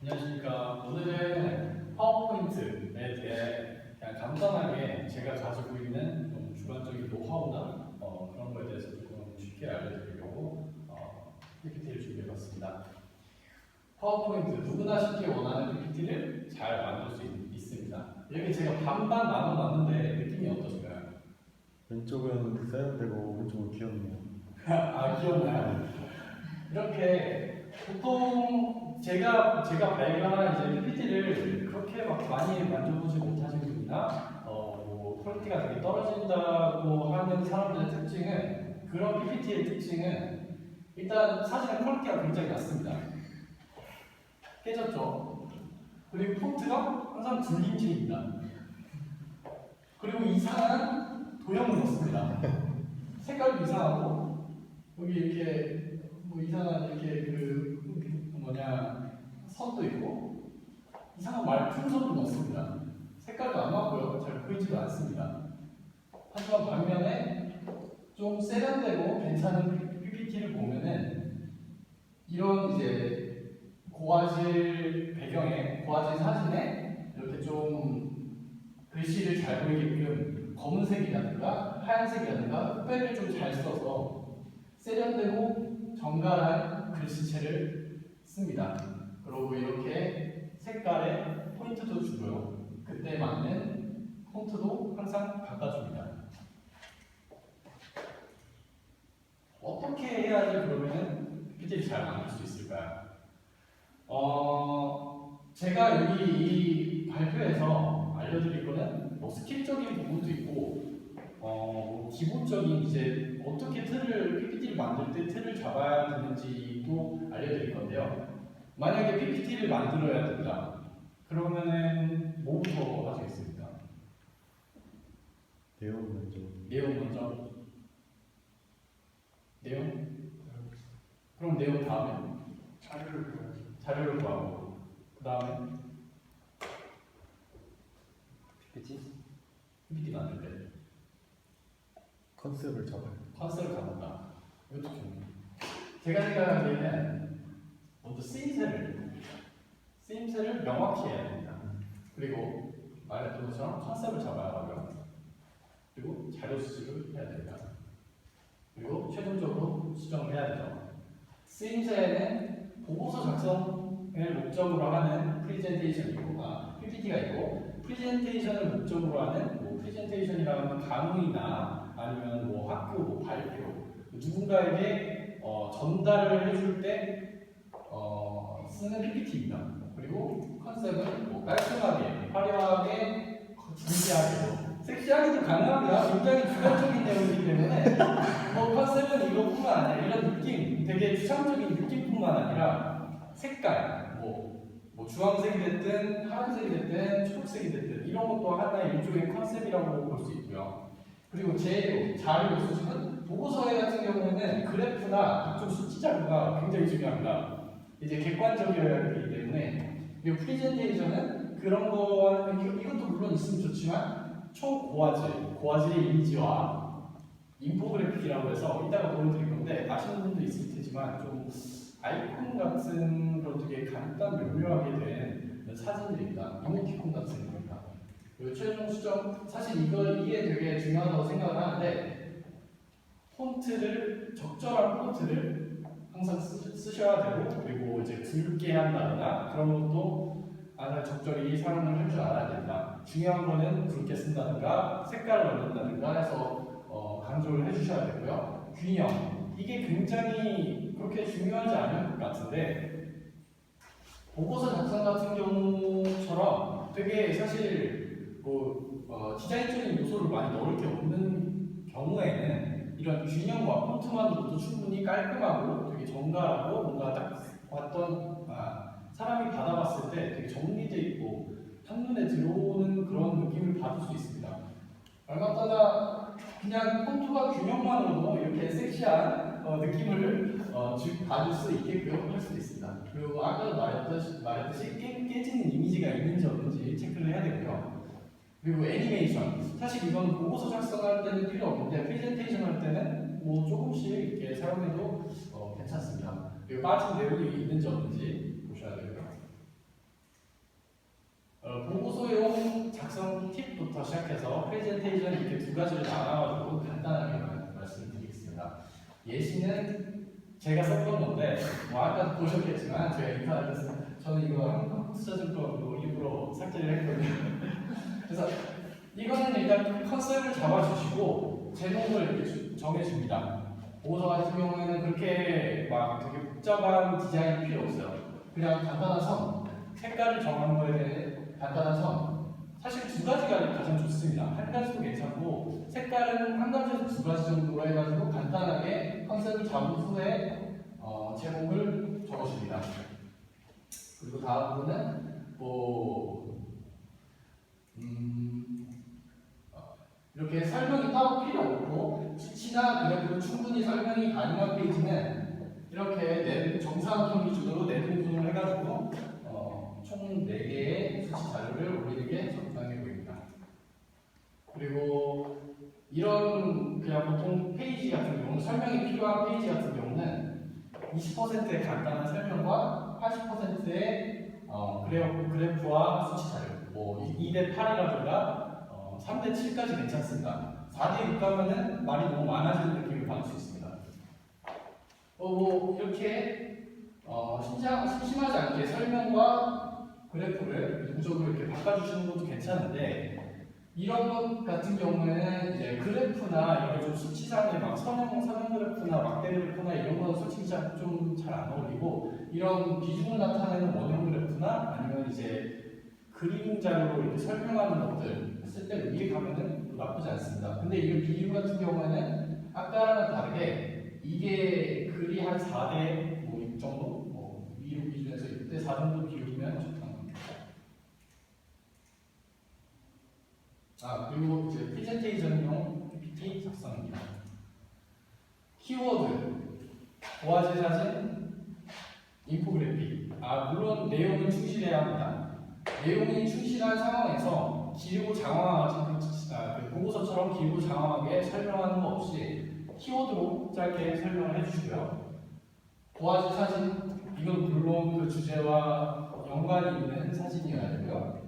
안녕하십니까. 오늘은 파워포인트에 대해 그냥 간단하게 제가 가지고 있는 좀 주관적인 노하우나 어, 그런 거에 대해서 조금 쉽게 알려드리려고 어, PPT를 준비해봤습니다. 파워포인트 누구나 쉽게 원하는 PPT를 잘 만들 수 있, 있습니다. 이렇게 제가 반반 나눠놨는데 느낌이 어떠신가요? 왼쪽은 세련되고 오른쪽은 귀엽네요. 아 기억나요. 이렇게 보통 제가 제가 발견한 이제 PPT를 그렇게 막 많이 만져보지 못하신 분이나 어뭐 퀄리티가 되게 떨어진다고 하는 사람들의 특징은 그런 PPT의 특징은 일단 사진의 퀄리티가 굉장히 낮습니다. 깨졌죠. 그리고 폰트가 항상 굴림체입니다. 그리고 이상한 도형을 넣습니다. 색깔도 이상하고 여기 이렇게 뭐 이상한 이렇게 선도 있고 이상한 말 풍선도 넣습니다. 색깔도 안 맞고요. 잘 보이지도 않습니다. 하지만 반면에 좀 세련되고 괜찮은 PPT를 보면은 이런 이제 고화질 배경에 고화질 사진에 이렇게 좀 글씨를 잘 보이게끔 검은색이라든가 하얀색이라든가 흑백을 좀 잘 써서 세련되고 정갈한 글씨체를 씁니다. 그리고 이렇게 색깔에 포인트도 주고요. 그때 맞는 폰트도 항상 바꿔줍니다. 어떻게 해야지 그러면은 PPT를 잘 만들 수 있을까요? 어, 제가 여기 이 발표에서 알려드릴 거는 뭐 스킬적인 부분도 있고 어, 뭐 기본적인 이제 어떻게 틀을 PPT를 만들 때 틀을 잡아야 되는지도 알려드릴 건데요. 만약에 PPT를 만들어야 된다. 그러면은 뭐부터 하시겠습니까? 내용 먼저. 내용 먼저. 내용? 그럼 내용 다음에 자료를 보여야지. 자료를 구하고 그 다음에 PPT PPT 만들 때 컨셉을 잡아요. 컨셉을 잡는다. 이것도 좋네. 제가 생각하기에는 먼저 쓰임새를 쓰임새를 명확히 해야 됩니다. 그리고 말했던 것처럼 컨셉을 잡아야 하고요. 그리고 자료 수집을 해야 됩니다. 그리고 최종적으로 수정을 해야 되죠. 쓰임새에는 보고서 작성을 목적으로 하는 프리젠테이션이고, 아, PPT가 있고, 프리젠테이션을 목적으로 하는 뭐 프리젠테이션이라는 강의나 아니면 뭐 학교 뭐 발표 누군가에게 어, 전달을 해줄 때 어, 쓰는 PPT입니다. 그리고 컨셉은 뭐 깔끔하게, 화려하게, 진지하게, 섹시하게도 가능합니다. 굉장히 주관적인 내용이기 때문에 뭐 컨셉은 이것뿐만 아니라 이런 느낌, 되게 추상적인 느낌뿐만 아니라 색깔, 뭐, 뭐 주황색이 됐든 하얀색이 됐든 초록색이 됐든 이런 것도 하나의 일종의 컨셉이라고 볼 수 있고요. 그리고 제 자료 수집은 보고서에 같은 경우에는 그래프나 각종 수치 자료가 굉장히 중요합니다. 이제 객관적이어야 되기 때문에 그리고 프리젠테이션은 그런 거 이거- 이것도 물론 있으면 좋지만 초고화질, 고화질의 이미지와 인포그래픽이라고 해서 이따가 보여드릴 건데 아시는 분도 있을 테지만 좀 아이콘 같은 그런 되게 간단 묘묘하게 된 사진들입니다. 이모티콘 같은 겁니다. 그리고 최종 수정 사실 이거 이게 되게 중요하다고 생각을 하는데 폰트를 적절한 폰트를 항상 쓰, 쓰셔야 되고 그리고 이제 굵게 한다거나 그런 것도 항상 적절히 사용을 할 줄 알아야 된다. 중요한 거는 굵게 쓴다든가 색깔을 넣는다든가 해서 어, 강조를 해주셔야 되고요. 균형 이게 굉장히 그렇게 중요하지 않은 것 같은데 보고서 작성 같은 경우처럼 되게 사실 뭐 어, 디자인적인 요소를 많이 넣을 게 없는 경우에는 이런 균형과 폰트만으로도 충분히 깔끔하고 되게 정갈하고 뭔가 딱 봤던 아, 사람이 받아봤을 때 되게 정리돼 있고 한눈에 들어오는 그런 느낌을 받을 수 있습니다. 얼마 떠나 그냥 폰트와 균형만으로도 이렇게 섹시한 어, 느낌을 어, 주- 받을 수 있게끔 할 수도 있습니다. 그리고 아까도 말했듯이, 말했듯이 깨, 깨지는 이미지가 있는지 없는지 체크를 해야 되고요. 그리고 애니메이션. 사실 이건 보고서 작성할 때는 필요 없는데 프레젠테이션 할 때는 뭐 조금씩 이렇게 사용해도 어, 괜찮습니다. 빠진 내용이 있는지 없는지 보셔야 되고요. 어, 보고서용 작성 팁부터 시작해서 프레젠테이션 이렇게 두 가지를 나눠가지고 간단하게 말씀드리겠습니다. 예시는 제가 썼던 건데 뭐 아까 보셨겠지만 제가 인터넷에서 저는 이거 한국 투자증권으로 일부러 삭제를 했거든요. 그래서 이거는 일단 컨셉을 잡아주시고 제목을 정해줍니다. 보고서 같은 경우에는 그렇게 막 되게 복잡한 디자인이 필요 없어요. 그냥 간단한 선, 색깔을 정하는 거에 대해 간단한 선. 사실 두 가지가 가장 좋습니다. 한 가지도 괜찮고 색깔은 한 가지에서 두 가지 정도로 해가지고 간단하게 컨셉을 잡은 후에 어, 제목을 적어줍니다. 그리고 다음 부분은 뭐 음, 어, 이렇게 설명이 따로 필요 없고 수치나 그래프로 설명이 가능한 페이지는 이렇게 네, 정사각형 기준으로 네 등분을 해가지고 어, 총 4개의 수치 자료를 올리는 게 적당해 보입니다. 그리고 이런 그냥 보통 페이지 같은 경우는 설명이 필요한 페이지 같은 경우는 20%의 간단한 설명과 80%의 어, 그래프, 그래프와 수치 자료 뭐 2대 8이라든가 어, 3대 7까지 괜찮습니다. 4대 6 가면은 말이 너무 많아지는 느낌을 받을 수 있습니다. 어, 뭐 이렇게 어, 심심, 심심하지 않게 설명과 그래프를 누적으로 이렇게 바꿔주시는 것도 괜찮은데 이런 것 같은 경우에는 이제 그래프나 이런 좀 수치상의 막 선형 선형 그래프나 막대 그래프나 이런 거는 솔직히 좀 잘 안 어울리고 이런 비중을 나타내는 원형 그래프나 아니면 이제 그림 자료로 이렇게 설명하는 것들 했을 때 위에 가면은 나쁘지 않습니다. 근데 이 비율 같은 경우에는 아까랑 다르게 이게 글이 한 4대 뭐 6 정도 뭐 위로 기준에서 6대 4 정도 비율이면 적당합니다. 아 그리고 이제 프레젠테이션용 PPT 작성입니다. 키워드, 고화질 사진, 인포그래픽. 아 물론 내용은 충실해야 합니다. 내용이 충실한 상황에서 길고 장황하지 그, 아, 그 보고서처럼 길고 장황하게 설명하는 거 없이 키워드로 짧게 설명을 해주시고요. 고화질 사진 이건 물론 그 주제와 연관이 있는 사진이어야 되고요.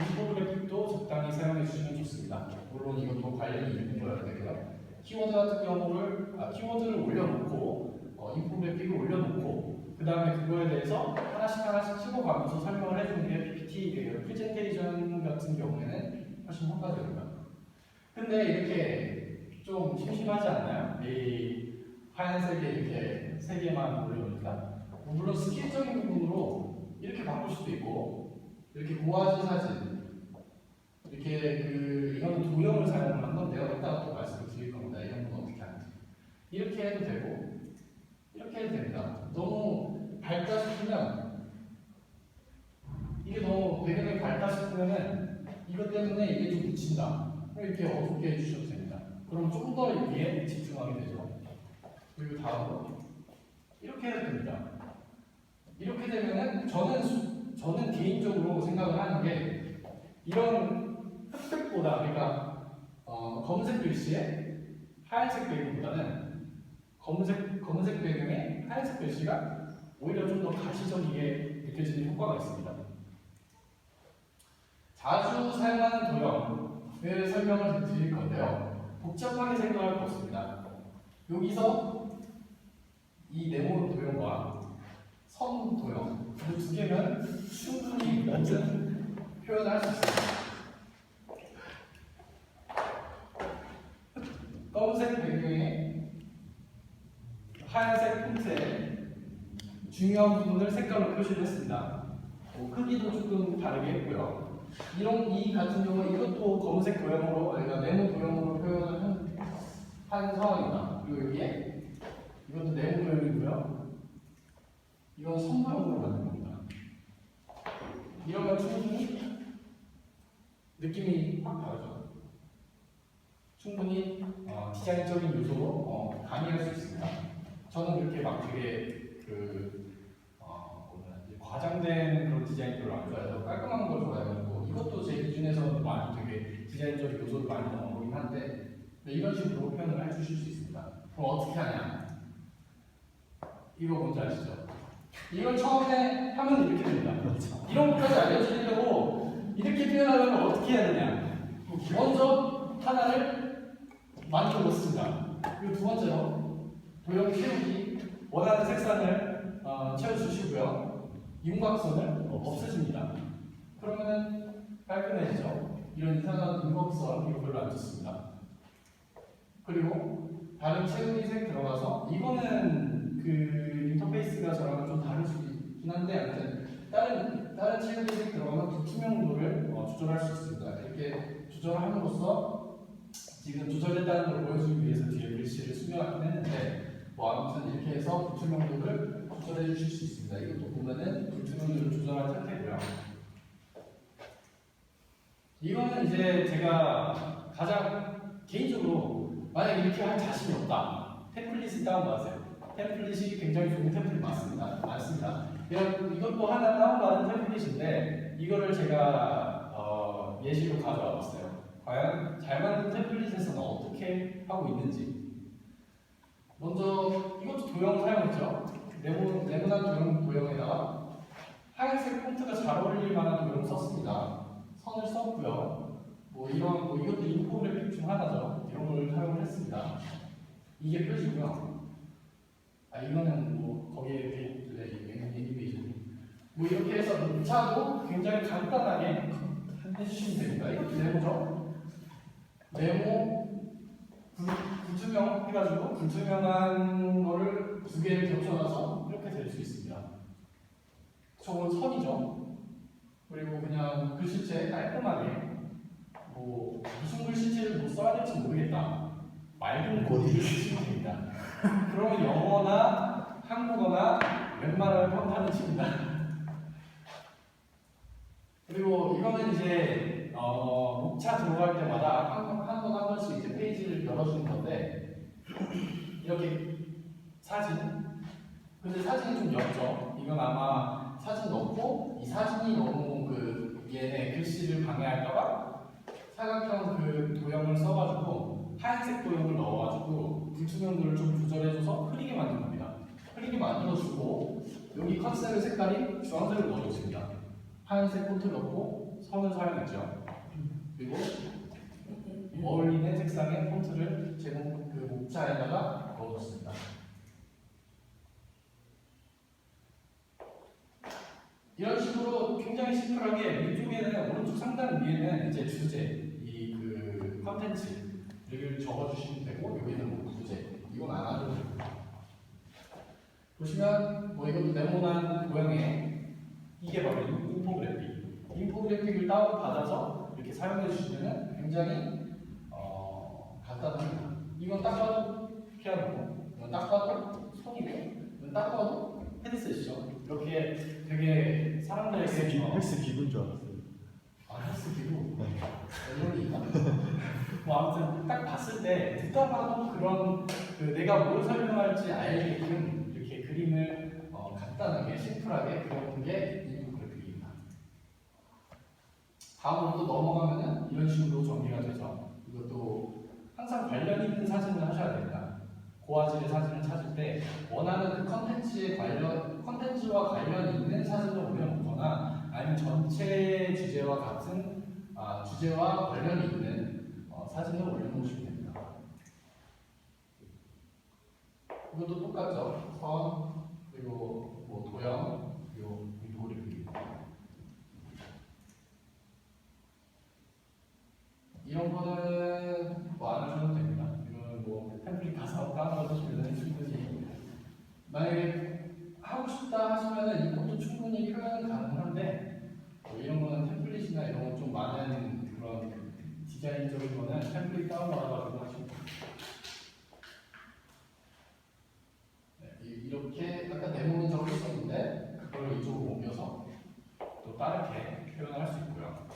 인포그래픽도 적당히 사용해 주시면 좋습니다. 물론 이것도 관련이 있는 거여야 되고요. 키워드 같은 경우를 아, 키워드를 올려놓고 어, 인포그래픽을 올려놓고 그 다음에 그거에 대해서 하나씩 하나씩 찍어가면서 설명을 해주는 게 PPT 그 프레젠테이션 같은 경우에는 훨씬 효과적입니다. 근데 이렇게 좀 심심하지 않나요? 이 하얀색에 이렇게 세 개만 올려놓으니까 물론 스킬적인 부분으로 이렇게 바꿀 수도 있고 이렇게 고화질 사진 이렇게 그 이거는 도형을 사용을 한 건데요. 이따가 또 말씀을 드릴 겁니다. 이런 건 어떻게 하는지 이렇게 해도 되고 이렇게 해도 됩니다. 너무 밝다 싶으면 이게 너무 배경이 밝다 싶으면은 이것 때문에 이게 좀 묻힌다. 이렇게 어둡게 해주셔도. 그럼 좀더 여기에 집중하게 되죠. 그리고 다음으로 이렇게 해도 됩니다. 이렇게 되면은 저는 수- 저는 개인적으로 생각을 하는 게 이런 흑백보다 그러니까 어, 검은색 글씨에 하얀색 배경보다는 검은색 검은색 배경에 하얀색 글씨가 오히려 좀 더 가시적이게 느껴지는 효과가 있습니다. 자주 사용하는 도형을 설명을 드릴 건데요. 복잡하게 생각할 거 없습니다. 여기서 이 네모 도형과 선 도형 이두 개면 충분히 모든 표현을 할 수 있습니다. 검은색 배경에 하얀색 폰트에 중요한 부분을 색깔로 표시를 했습니다. 뭐 크기도 조금 다르게 했고요. 이런 이 같은 경우 이것도 검은색 도형으로 그러니까 네모 도형으로 표현을 한, 한 상황입니다. 그리고 여기에 이것도 네모 도형이고요. 이건 선도형으로 만든 겁니다. 이러면 충분히 느낌이 확 다르죠. 충분히 어, 디자인적인 요소로 어, 가미할 수 있습니다. 저는 그렇게 막 되게 그 어, 과장된 그런 디자인 별로 안 좋아해서 깔끔한 걸제 기준에서는 많이 되게 디자인적 요소를 많이 넣은 거긴 한데 네, 이런 식으로 표현을 해주실 수 있습니다. 그럼 어떻게 하냐? 이거 뭔지 아시죠? 이걸 처음에 하면 이렇게 됩니다. 이런 것까지 알려드리려고 이렇게 표현하려면 어떻게 되냐? 먼저 하나를 만들어 놓습니다. 그리고 두 번째로 도형 채우기 원하는 색상을 어, 채워주시고요. 윤곽선을 없애줍니다. 그러면은 깔끔해지죠. 이런 이상한 윤곽선 이거 별로 안 좋습니다. 그리고 다른 채우기 색 들어가서 이거는 그 인터페이스가 저랑 좀 다를 수 있긴 한데 아무튼 다른 다른 채우기 색 들어가면 불투명도를 어, 조절할 수 있습니다. 이렇게 조절함으로써 지금 조절했다는 걸 보여주기 위해서 뒤에 글씨를 수정하긴 했는데 뭐 아무튼 이렇게 해서 불투명도를 조절해 주실 수 있습니다. 이것도 보면은 불투명도를 조절한 상태고요. 이거는 이제 제가 가장 개인적으로 만약 이렇게 할 자신이 없다. 템플릿을 다운받으세요. 템플릿이 굉장히 좋은 템플릿 맞습니다. 많습니다. 이런 이것도 하나 다운받은 템플릿인데 이거를 제가 어, 예시로 가져와 봤어요. 과연 잘 만든 템플릿에서는 어떻게 하고 있는지. 먼저 이것도 도형 사용했죠. 네모 네모난 도형 도형에다가 하얀색 폰트가 잘 어울릴 만한 도형 썼습니다. 선을 썼고요. 뭐 이런 뭐 이것도 인포그래픽 중 하나죠. 이런 걸 사용을 했습니다. 이게 표지고요. 아 이거는 뭐 거기에 베이스 애니메이션. 뭐 이렇게 해서 문자도 굉장히 간단하게 해주시면 됩니다. 이것도 네모죠. 네모 불, 불투명 해가지고 불투명한 거를 두 개를 겹쳐놔서 이렇게 될 수 있습니다. 저건 선이죠. 그리고 그냥 글씨체 깔끔하게 뭐 무슨 글씨체를 뭐 써야 될지 모르겠다. 맑은 고디를 쓰시면 됩니다. 그러면 영어나 한국어나 웬만하면 평탄을 칩니다. 그리고 이거는 이제 어, 목차 들어갈 때마다 한번 한 번씩 이제 페이지를 열어주는 건데 이렇게 사진 근데 사진이 좀 얇죠. 이건 아마 사진 넣고 이 사진이 너무 그 얘네 글씨를 방해할까봐 사각형 그 도형을 써가지고 하얀색 도형을 넣어가지고 불투명도를 좀 조절해줘서 흐리게 만든 겁니다. 흐리게 만들어주고 여기 컨셉의 색깔이 주황색으로 넣어줬습니다. 하얀색 폰트 넣고 선을 사용했죠. 그리고 어울리는 색상의 폰트를 제목 그 목차에다가 넣어줬습니다. 이런 식으로 굉장히 심플하게 위쪽에는 오른쪽 상단 위에는 이제 주제 이 그 컨텐츠를 적어주시면 되고 여기는 뭐 부제 이건 안 하셔도 됩니다. 보시면 뭐 이것도 네모난 모양의 이게 바로 인포그래픽 인포그래픽을 다운 받아서 이렇게 사용해 주시면 굉장히 어, 간단합니다. 이건 딱 봐도 피아노고 이건 딱 봐도 손이고 이건 딱 봐도 헤드셋이죠. 이렇게 되게 사람들에게 헬스, 어, 헬스 기분 줄 알았어요. 아 헬스기로 이런 게 있나? 뭐 아무튼 딱 봤을 때 듣다 봐도 그런 그 내가 뭘 설명할지 알게끔 이렇게 그림을 어, 간단하게 심플하게 그려본 게 인포그래픽입니다. 다음으로 또 넘어가면은 이런 식으로 정리가 되죠. 이것도 항상 관련 있는 사진을 하셔야 됩니다. 고화질의 사진을 찾을 때 원하는 그 컨텐츠에 관련 컨텐츠와 관련 있는 사진을 올려놓거나 아니면 전체 주제와 같은 아, 주제와 관련이 있는 어, 사진을 올려놓으시면 됩니다. 이것도 똑같죠. 선 그리고 뭐 도형 그리고 인포그래픽 이런 거는 뭐 안 하셔도 됩니다. 이거는 뭐 템플릿 가서 다운받으시면 충분히 만약에 하고 싶다 하시면은 이것도 충분히 표현 가능한데 뭐 이런 거는 템플릿이나 이런 거 좀 많은 그런 디자인적인 거는 다운받아가지고 하시면 됩니다. 네, 이- 이렇게 아까 네모는 적을 썼는데 그걸 이쪽으로 옮겨서 또 다르게 표현을 할 수 있고요.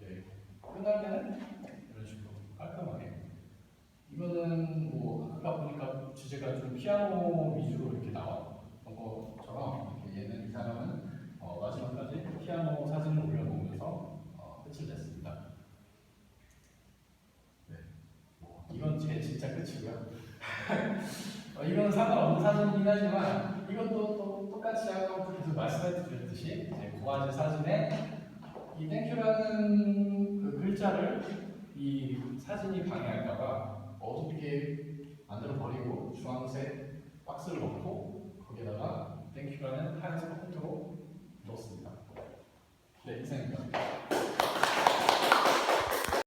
네, 끝날 때는 이런 식으로 깔끔하게. 이거는 뭐 아까 보니까 주제가 좀 피아노 위주로 이렇게 나왔던 것처럼 이렇게 얘는 이 사람은 어, 마지막까지 피아노 사진을 올려놓으면서 어, 끝을 냈습니다. 네, 뭐 이건 제 진짜 끝이고요. 어, 이건 상관없는 사진이긴 하지만 이것도 또 똑같이 아까부터 계속 말씀해 드렸듯이 이제 고화질 사진에 이 땡큐라는 그 글자를 이 사진이 방해할까봐 어둡게 만들어 버리고 주황색 박스를 넣고 거기에다가 땡큐라는 하얀색 폰트로 넣었습니다. 네, 이상입니다.